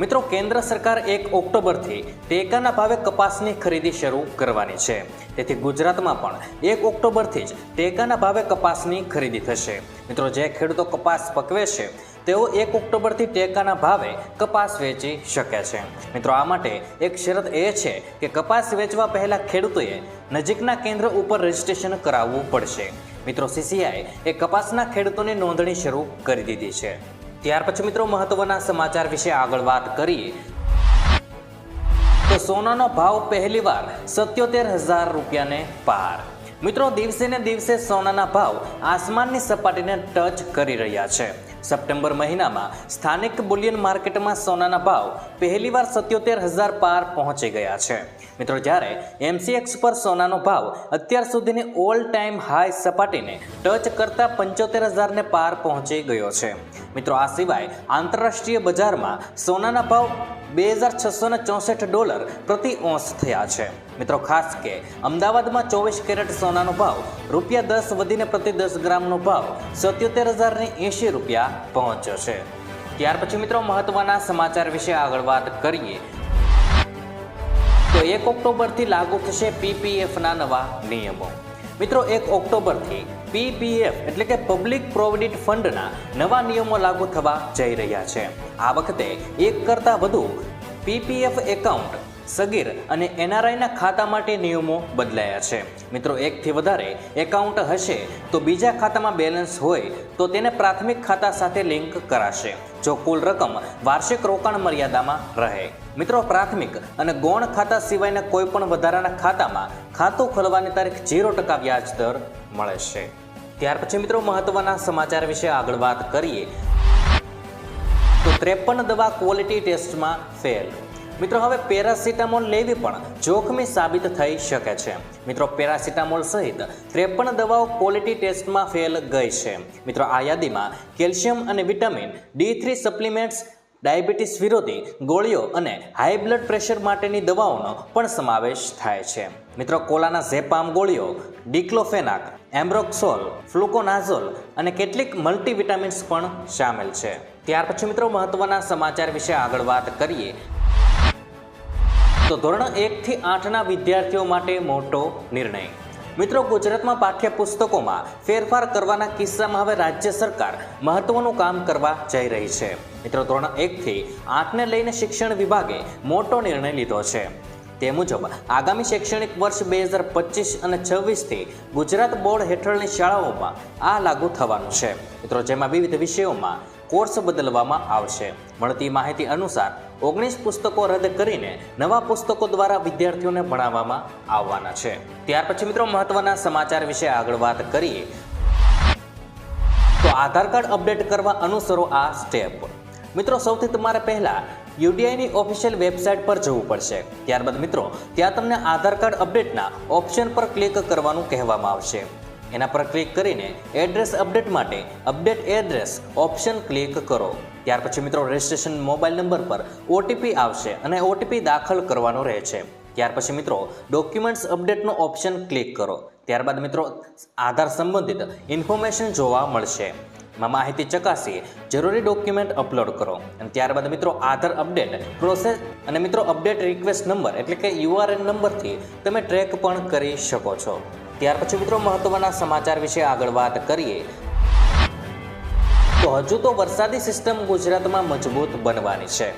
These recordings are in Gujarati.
મિત્રો, કેન્દ્ર સરકાર એક ઓક્ટોબરથી ટેકાના ભાવે કપાસની ખરીદી શરૂ કરવાની છે. તેથી ગુજરાતમાં પણ એક ઓક્ટોબરથી જ ટેકાના ભાવે કપાસની ખરીદી થશે. મિત્રો, જે ખેડૂતો કપાસ પકવે છે, તેઓ એક ઓક્ટોબરથી ટેકાના ભાવે કપાસ વેચી શકે છે. મિત્રો, આ માટે એક શરત એ છે કે કપાસ વેચવા પહેલાં ખેડૂતોએ નજીકના કેન્દ્ર ઉપર રજીસ્ટ્રેશન કરાવવું પડશે. મિત્રો સીસીઆઈ એ કપાસના ખેડૂતોની નોંધણી શરૂ કરી દીધી છે. ત્યાર પછી મિત્રો મહત્વના સમાચાર વિશે આગળ વાત કરીએ. તો સોનાનો ભાવ પહેલીવાર સત્યોતેર હજાર રૂપિયાને પાર. મિત્રો દિવસે ને દિવસે સોનાના ભાવ આસમાનની સપાટીને ટચ કરી રહ્યા છે. સપ્ટેમ્બર મહિનામાં સ્થાનિક બુલિયન માર્કેટમાં સોનાના ભાવ પહેલીવાર સત્યોતેર હજાર પાર પહોંચી ગયા છે. મિત્રો, જ્યારે એમસીએક્સ પર સોનાનો ભાવ અત્યાર સુધીની ઓલ ટાઈમ હાઈ સપાટીને ટચ કરતા પંચોતેર હજારને પાર પહોંચી ગયો છે. મિત્રો, આ સિવાય આંતરરાષ્ટ્રીય બજારમાં સોનાના ભાવ બે હજાર છસોને ચોસઠ ડોલર પ્રતિ ઓંસ થયા છે. મિત્રો, ખાસ કે અમદાવાદમાં ચોવીસ કેરેટ સોનાનો ભાવ રૂપિયા દસ વધીને પ્રતિ દસ ગ્રામનો ભાવ સત્યોતેર હજારને એંશી રૂપિયા પહોંચ્યો છે. ત્યાર પછી મિત્રો, મહત્વના સમાચાર વિશે આગળ વાત કરીએ તો એક ઓક્ટોબરથી લાગુ થશે પીપીએફના નવા નિયમો. મિત્રો, એક ઓક્ટોબરથી પીપીએફ એટલે કે પબ્લિક પ્રોવિડન્ટ ફંડના નવા નિયમો લાગુ થવા જઈ રહ્યા છે. આ વખતે એક કરતાં વધુ પીપીએફ એકાઉન્ટ સગીર અને એનઆરઆઈના ખાતા માટે નિયમો બદલાયા છે. મિત્રો, એકથી વધારે એકાઉન્ટ હશે તો બીજા ખાતામાં બેલેન્સ હોય તો તેને પ્રાથમિક ખાતા સાથે લિંક કરાશે, જો કુલ રકમ વાર્ષિક રોકાણ મર્યાદામાં રહે. મિત્રો, પ્રાથમિક અને ગૌણ ખાતા સિવાયના કોઈ પણ વધારાના ખાતામાં ખાતું ખોલવાની તારીખ ઝીરો ટકા વ્યાજ દર મળે છે. ત્યાર પછી મિત્રો, મહત્વના સમાચાર વિશે આગળ વાત કરીએ. તો ત્રેપન દવા ક્વોલિટી ટેસ્ટમાં ફેલ. મિત્રો, હવે પેરાસિટામોલ લેવી પણ જોખમી સાબિત થઈ શકે છે. મિત્રો, પેરાસિટામોલ સહિત ત્રેપન દવાઓ ક્વોલિટી ટેસ્ટમાં ફેલ ગઈ છે. મિત્રો, આ યાદીમાં કેલ્શિયમ અને vitamin D three supplements diabetes વિરોધી ગોળીઓ અને હાઈ બ્લડ પ્રેશર માટેની દવાઓનો પણ સમાવેશ થાય છે. મિત્રો, કોલાના ઝેપામ ગોળીઓ, ડિક્લોફેનાક, એમ્બ્રોક્સોલ, ફ્લુકોનાઝોલ અને કેટલીક મલ્ટીવિટામિન્સ પણ સામેલ છે. ત્યાર પછી મિત્રો, મહત્વના સમાચાર વિશે આગળ વાત કરીએ તો ધોરણ એકથી આઠના વિદ્યાર્થીઓ માટે મોટો નિર્ણય. મિત્રો, ગુજરાતમાં પાઠ્યપુસ્તકોમાં ફેરફાર કરવાના કિસ્સામાં હવે રાજ્ય સરકાર મહત્વનું કામ કરવા જઈ રહી છે. મિત્રો, ધોરણ એકથી આઠને લઈને શિક્ષણ વિભાગે મોટો નિર્ણય લીધો છે. તે મુજબ, આગામી શૈક્ષણિક વર્ષ બે હજાર પચીસ અને છવ્વીસથી ગુજરાત બોર્ડ હેઠળની શાળાઓમાં આ લાગુ થવાનું છે. મિત્રો, જેમાં વિવિધ વિષયોમાં કોર્સ બદલવામાં આવશે. મળતી માહિતી અનુસાર, ઓગણીસ પુસ્તકો રદ કરીને નવા પુસ્તકો દ્વારા વિદ્યાર્થીઓને ભણાવવામાં આવવાના છે. ત્યાર પછી મિત્રો, મહત્વના સમાચાર વિશે આગળ વાત કરીએ. તો આધાર કાર્ડ અપડેટ કરવા અનુસરો આ સ્ટેપ. મિત્રો, સૌથી તમારે પહેલાં યુડીઆઈની ઓફિશિયલ વેબસાઇટ પર જવું પડશે. ત્યારબાદ મિત્રો, ત્યાં તમને આધાર કાર્ડ અપડેટના ઓપ્શન પર ક્લિક કરવાનું કહેવામાં આવશે. એના પર ક્લિક કરીને એડ્રેસ અપડેટ માટે અપડેટ એડ્રેસ ઓપ્શન ક્લિક કરો. ત્યાર પછી મિત્રો રજિસ્ટ્રેશન મોબાઈલ નંબર પર ઓટીપી આવશે અને ઓટીપી દાખલ કરવાનો રહે છે ત્યાર પછી મિત્રો ડોક્યુમેન્ટ્સ અપડેટનો ઓપ્શન ક્લિક કરો. ત્યારબાદ મિત્રો આધાર સંબંધિત ઇન્ફોર્મેશન જોવા મળશે. માં માહિતી ચકાસી જરૂરી ડોક્યુમેન્ટ અપલોડ કરો. અને ત્યારબાદ મિત્રો આધાર અપડેટ, પ્રોસેસ અને મિત્રો અપડેટ રિક્વેસ્ટ નંબર એટલે કે યુઆરએન નંબરથી તમે ટ્રેક પણ કરી શકો છો. ત્યાર પછી મિત્રો મહત્વના સમાચાર વિશે આગળ વાત કરીએ. તો હજુ તો વરસાદી સિસ્ટમ ગુજરાતમાં મજબૂત બનવાની છે.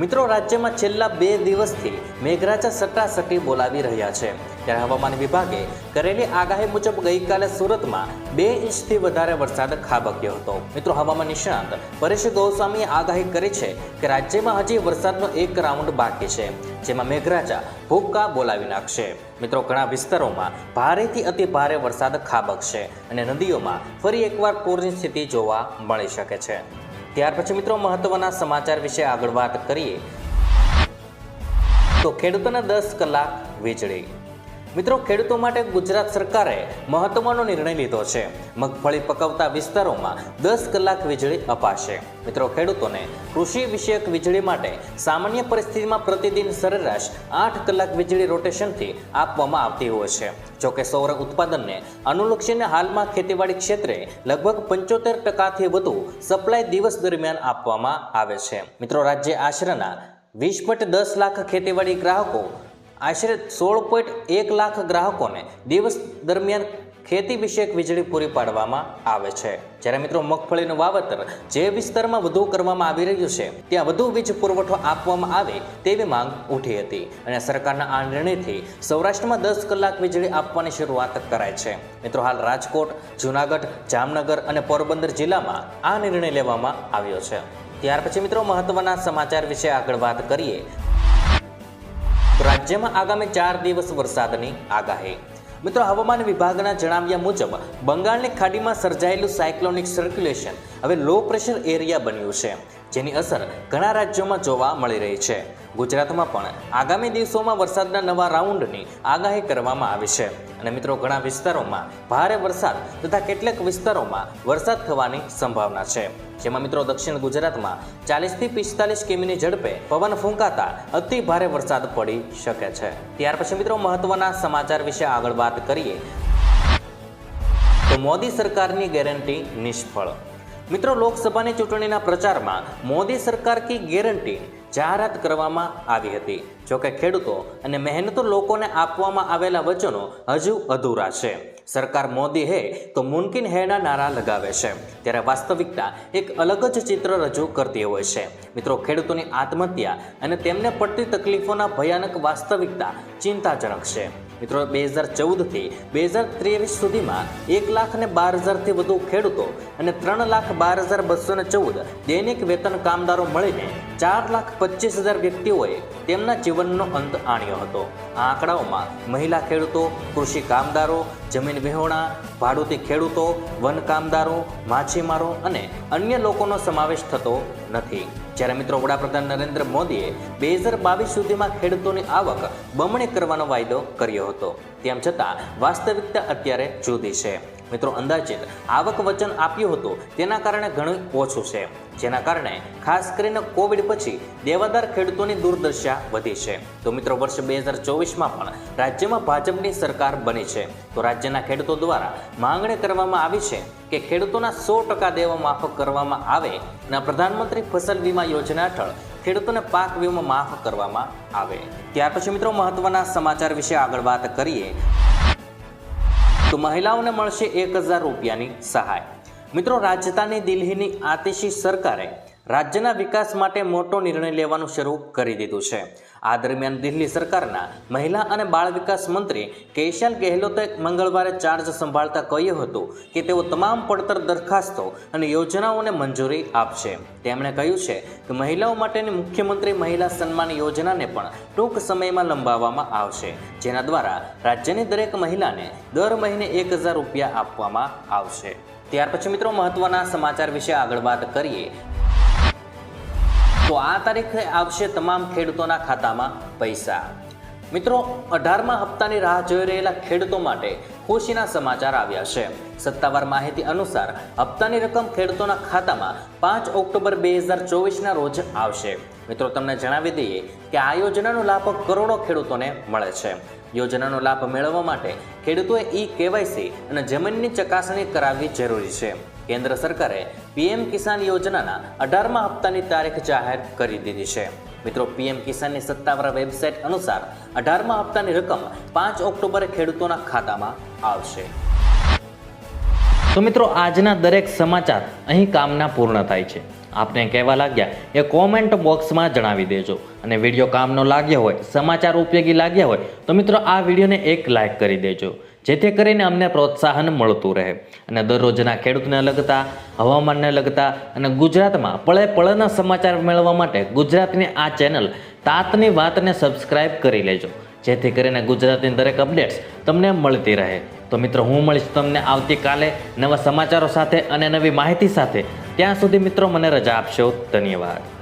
મિત્રો, રાજ્યમાં છેલ્લા બે દિવસથી મેઘરાજા સટાસટી બોલાવી રહ્યા છે. ત્યારે હવામાન વિભાગે કરેલી આગાહી મુજબ ગઈકાલે સુરતમાં બે ઇંચથી વધારે વરસાદ ખાબક્યો હતો. મિત્રો, હવામાન નિષ્ણાંત પરેશ ગોસ્વામીએ આગાહી કરી છે કે રાજ્યમાં હજી વરસાદનો એક રાઉન્ડ બાકી છે, જેમાં મેઘરાજા ભૂક્કા બોલાવી નાખશે. મિત્રો, ઘણા વિસ્તારોમાં ભારેથી અતિ ભારે વરસાદ ખાબકશે અને નદીઓમાં ફરી એકવાર પૂરની સ્થિતિ જોવા મળી શકે છે. ત્યાર પછી મિત્રો મહત્વના સમાચાર વિશે આગળ વાત કરીએ. તો ખેડૂતોને દસ કલાક વીજળી. મિત્રો, ખેડૂતો માટે ગુજરાત સરકારે મહત્વનો નિર્ણય લીધો છે. મગફળી પકવતા વિસ્તારોમાં દસ કલાક વીજળી અપાશે. મિત્રો, ખેડૂતોને કૃષિ વિષયક વીજળી માટે સામાન્ય પરિસ્થિતિમાં પ્રતિદિન સરેરાશ આઠ કલાક વીજળી રોટેશનથી આપવામાં આવતી હોય છે. જોકે સૌર ઉત્પાદનને અનુલક્ષીને હાલમાં ખેતીવાડી ક્ષેત્રે લગભગ પંચોતેર ટકાથી વધુ સપ્લાય દિવસ દરમિયાન આપવામાં આવે છે. મિત્રો, રાજ્ય આશરાના વીસ પોઈન્ટ દસ લાખ ખેતીવાડી ગ્રાહકો આશરે સોળ પોઈન્ટ એક લાખ ગ્રાહકોને દિવસ દરમિયાન ખેતી વિષયક વીજળી પૂરી પાડવામાં આવે છે. જ્યારે મિત્રો મગફળીનું વાવેતર જે વિસ્તારમાં વધુ કરવામાં આવી રહ્યું છે, ત્યાં વધુ વીજ પુરવઠો આપવામાં આવે તેવી માંગ ઉઠી હતી અને સરકારના આ નિર્ણયથી સૌરાષ્ટ્રમાં દસ કલાક વીજળી આપવાની શરૂઆત કરાય છે. મિત્રો હાલ રાજકોટ, જૂનાગઢ, જામનગર અને પોરબંદર જિલ્લામાં આ નિર્ણય લેવામાં આવ્યો છે. ત્યાર પછી મિત્રો મહત્વના સમાચાર વિશે આગળ વાત કરીએ. રાજ્યમાં આગામી ચાર દિવસ વરસાદની આગાહી. મિત્રો, હવામાન વિભાગના જણાવ્યા મુજબ, બંગાળની ખાડીમાં સર્જાયેલું સાયક્લોનિક સર્ક્યુલેશન હવે લો પ્રેશર એરિયા બન્યું છે, જેની અસર ઘણા રાજ્યોમાં જોવા મળી રહી છે. ગુજરાતમાં પણ આગામી દિવસોમાં વરસાદના નવા રાઉન્ડની આગાહી કરવામાં આવી છે. અને મિત્રો, ઘણા વિસ્તારોમાં ભારે વરસાદ તથા કેટલાક વિસ્તારોમાં વરસાદ થવાની સંભાવના છે. જેમાં મિત્રો દક્ષિણ ગુજરાતમાં ચાલીસથી પિસ્તાલીસ કિમીની ઝડપે પવન ફૂંકાતા અતિ ભારે વરસાદ પડી શકે છે. ત્યાર પછી મિત્રો મહત્વના સમાચાર વિશે આગળ વાત કરીએ. તો મોદી સરકારની ગેરંટી નિષ્ફળ. મિત્રો લોકસભાની ચૂંટણીના પ્રચારમાં મોદી સરકાર કી ગેરંટી જાહેરાત કરવામાં આવી હતી. જોકે ખેડૂતો અને મહેનતુ લોકોને આપવામાં આવેલા વચનો હજુ અધૂરા છે. સરકાર મોદી હે તો મુમકિન હેના નારા લગાવે છે. ત્યારે વાસ્તવિકતા એક અલગ જ ચિત્ર રજૂ કરતી હોય છે. મિત્રો, ખેડૂતોની આત્મહત્યા અને તેમને પડતી તકલીફોના ભયાનક વાસ્તવિકતા ચિંતાજનક છે. મિત્રો, બે હજાર ચૌદથી બે હજાર ત્રેવીસ સુધીમાં એક લાખ ને બાર હજારથી વધુ ખેડૂતો અને ત્રણ લાખ બાર હજાર બસો ને ચૌદ દૈનિક વેતન કામદારો મળીને ચાર લાખ પચીસ હજાર વ્યક્તિઓએ તેમના જીવનનો અંત આણ્યો હતો. આ આંકડાઓમાં મહિલા ખેડૂતો, કૃષિ કામદારો જમીન વિહોણા, ભાડુતી ખેડૂતો, વન કામદારો, માછીમારો અને અન્ય લોકોનો સમાવેશ થતો નથી. જ્યારે મિત્રો વડાપ્રધાન નરેન્દ્ર મોદીએ બે હજાર બાવીસ સુધીમાં ખેડૂતોની આવક બમણી કરવાનો વાયદો કર્યો હતો. તેમ છતાં વાસ્તવિકતા અત્યારે જુદી છે. મિત્રો અંદાજિત આવક વચન આપ્યું હતું, તેના કારણે ઘણું ઓછું છે. જેના કારણે ખાસ કરીને કોવિડ પછી દેવાદાર ખેડૂતોની દુર્દશા વધી છે. તો મિત્રો, વર્ષ બે હજાર ચોવીસમાં પણ રાજ્યમાં ભાજપની સરકાર બની છે. તો રાજ્યના ખેડૂતો દ્વારા માંગણી કરવામાં આવી છે કે ખેડૂતોના સો ટકા દેવા માફ કરવામાં આવે અને પ્રધાનમંત્રી ફસલ વીમા યોજના હેઠળ ખેડૂતોને પાક વીમો માફ કરવામાં આવે. ત્યાર પછી મિત્રો, મહત્વના સમાચાર વિશે આગળ વાત કરીએ. તો મહિલાઓને મળશે એક હજાર રૂપિયાની સહાય. મિત્રો રાજધાની દિલ્હીની આતિશી સરકારે રાજ્યના વિકાસ માટે મોટો નિર્ણય લેવાનું શરૂ કરી દીધું છે. આ દરમિયાન દિલ્હી સરકારના મહિલા અને બાળ વિકાસ મંત્રી કેશાલ ગેહલોતે મંગળવારે ચાર્જ સંભાળતા કહ્યું હતું કે તેઓ તમામ પડતર દરખાસ્તો અને યોજનાઓને મંજૂરી આપશે. તેમણે કહ્યું છે કે મહિલાઓ માટેની મુખ્યમંત્રી મહિલા સન્માન યોજનાને પણ ટૂંક સમયમાં લંબાવવામાં આવશે, જેના દ્વારા રાજ્યની દરેક મહિલાને દર મહિને એક રૂપિયા આપવામાં આવશે. ત્યાર પછી મિત્રો મહત્વના સમાચાર વિશે આગળ વાત કરીએ. તો આ તારીખે આવશે તમામ ખેડૂતોના ખાતામાં પૈસા. મિત્રો, અઢારમા હપ્તાની રાહ જોઈ રહેલા ખેડૂતો માટે ખુશીના સમાચાર આવ્યા છે. સત્તાવાર માહિતી અનુસાર હપ્તાની રકમ ખેડૂતોના ખાતામાં પાંચ ઓક્ટોબર બે હજાર ચોવીસના રોજ આવશે. મિત્રો, તમને જણાવી દઈએ કે આ યોજનાનો લાભ કરોડો ખેડૂતોને મળે છે. યોજનાનો લાભ મેળવવા માટે ખેડૂતોએ ઈ કેવાયસી અને જમીનની ચકાસણી કરાવવી જરૂરી છે. કેન્દ્ર સરકારે પીએમ કિસાન યોજનાના અઢારમા હપ્તાની તારીખ જાહેર કરી દીધી છે. મિત્રો, પીએમ કિસાનની સત્તાવાર વેબસાઇટ અનુસાર અઢારમા હપ્તાની રકમ પાંચ ઓક્ટોબરે ખેડૂતોના ખાતામાં આવશે. તો મિત્રો, આજના દરેક સમાચાર અહીં કામના પૂર્ણ થાય છે. આપને કહેવા લાગ્યા એ કોમેન્ટ બોક્સમાં જણાવી દેજો. અને વીડિયો કામનો લાગ્યો હોય, સમાચાર ઉપયોગી લાગ્યા હોય, તો મિત્રો, આ વિડીયોને એક લાઇક કરી દેજો. જેથી કરીને અમને પ્રોત્સાહન મળતું રહે. અને દરરોજના ખેડૂતને લગતા, હવામાનને લગતા અને ગુજરાતમાં પળે પળના સમાચાર મેળવવા માટે ગુજરાતની આ ચેનલ તાતની વાતને સબસ્ક્રાઈબ કરી લેજો. જેથી કરીને ગુજરાતની દરેક અપડેટ્સ તમને મળતી રહે. તો મિત્રો, હું મળીશ તમને આવતીકાલે નવા સમાચારો સાથે અને નવી માહિતી સાથે. ત્યાં સુધી મિત્રો, મને રજા આપશો. ધન્યવાદ.